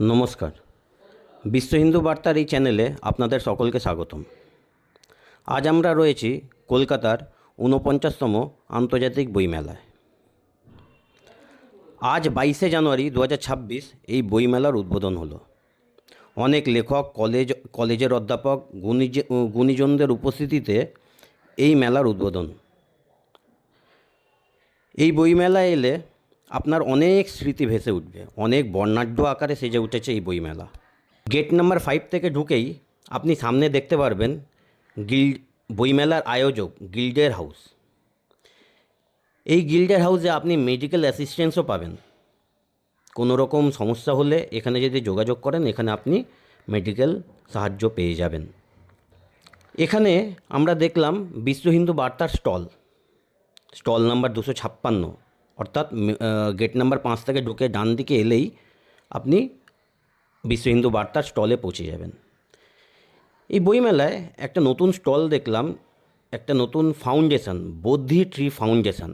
নমস্কার। বিশ্ব হিন্দু বার্তার এই চ্যানেলে আপনাদের সকলকে স্বাগতম। আজ আমরা রয়েছি কলকাতার ঊনপঞ্চাশতম আন্তর্জাতিক বইমেলায়। আজ বাইশে জানুয়ারি দু হাজার ছাব্বিশ এই বইমেলার উদ্বোধন হলো। অনেক লেখক, কলেজ, কলেজের অধ্যাপক, গুণীজ, গুণীজনদের উপস্থিতিতে এই মেলার উদ্বোধন। এই বইমেলায় এলে আপনার অনেক স্মৃতি ভেসে উঠবে, অনেক বর্ণাঢ্য আকারে সেজে উঠেছে এই বইমেলা। গেট নাম্বার ফাইভ থেকে ঢুকেই আপনি সামনে দেখতে পারবেন গিল্ড, বইমেলার আয়োজক গিল্ডের হাউস। এই গিল্ডের হাউসে আপনি মেডিকেল অ্যাসিস্ট্যান্সও পাবেন। কোনো রকম সমস্যা হলে এখানে যদি যোগাযোগ করেন, এখানে আপনি মেডিকেল সাহায্য পেয়ে যাবেন। এখানে আমরা দেখলাম বিশ্ব হিন্দু বার্তার স্টল। স্টল নাম্বার দুশো ছাপ্পান্ন। অর্থাৎ গেট নাম্বার পাঁচ থেকে ঢুকে ডান দিকে এলেই আপনি বিশ্ব হিন্দু বার্তার স্টলে পৌঁছে যাবেন। এই বইমেলায় একটা নতুন স্টল দেখলাম, একটা নতুন ফাউন্ডেশন বৌদ্ধি ট্রি ফাউন্ডেশন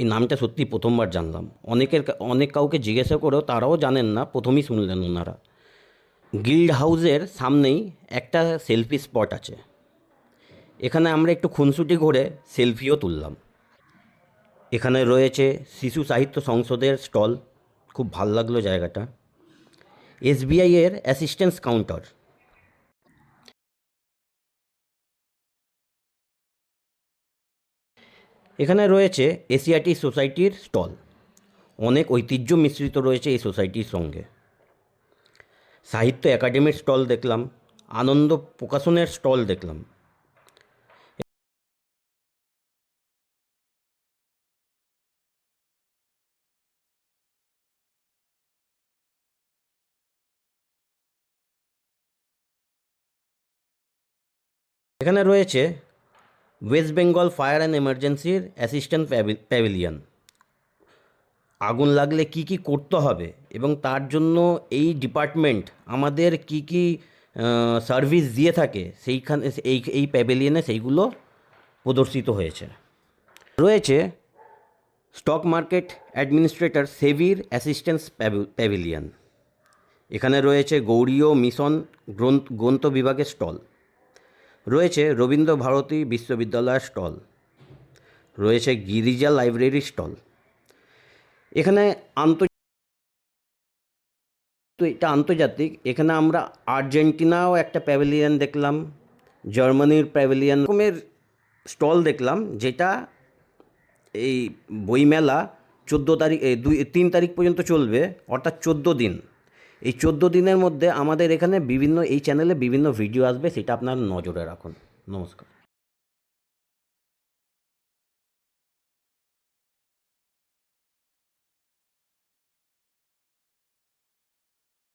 এই নামটা সত্যি প্রথমবার জানলাম। অনেকের অনেক কাউকে জিজ্ঞাসা করেও তারাও জানেন না, প্রথমেই শুনলেন ওনারা। গিল্ড হাউসের সামনেই একটা সেলফি স্পট আছে। এখানে আমরা একটু খুনসুটি করে সেলফিও তুললাম। এখানে রয়েছে শিশু সাহিত্য সংসদের স্টল। খুব ভালো লাগল জায়গাটা। এসবিআই এর অ্যাসিস্ট্যান্স কাউন্টার। এখানে রয়েছে এশিয়াটি সোসাইটির স্টল। অনেক ঐতিহ্য মিশ্রিত রয়েছে এই সোসাইটির সঙ্গে। সাহিত্য একাডেমির স্টল দেখলাম, আনন্দ প্রকাশনের স্টল দেখলাম। এখানে রয়েছে ওয়েস্ট বেঙ্গল ফায়ার অ্যান্ড এমার্জেন্সির অ্যাসিস্ট্যান্ট প্যাভিলিয়ন আগুন লাগলে কি কি করতে হবে এবং তার জন্য এই ডিপার্টমেন্ট আমাদের কি কি সার্ভিস দিয়ে থাকে সেইখানে, এই এই প্যাভিলিয়নে সেইগুলো প্রদর্শিত হয়েছে। রয়েছে স্টক মার্কেট অ্যাডমিনিস্ট্রেটর সেভির অ্যাসিস্ট্যান্স প্যাভিলিয়ন এখানে রয়েছে গৌড়ীয় মিশন গ্রন্থ গ্রন্থ বিভাগের স্টল রয়েছে রবীন্দ্র ভারতী বিশ্ববিদ্যালয়ের স্টল, রয়েছে গিরিজা লাইব্রেরি স্টল। এখানে আন্ত তো এটা আন্তর্জাতিক। এখানে আমরা আর্জেন্টিনাও একটা প্যাভিলিয়ন দেখলাম, জার্মানির প্যাভিলিয়ন রকমের স্টল দেখলাম, যেটা এই বইমেলা চোদ্দ তারিখ দুই, তিন তারিখ পর্যন্ত চলবে, অর্থাৎ চোদ্দ দিন। এই চোদ্দ দিনের মধ্যে আমাদের এখানে বিভিন্ন, এই চ্যানেলে বিভিন্ন ভিডিও আসবে, সেটা আপনার নজরে রাখুন। নমস্কার।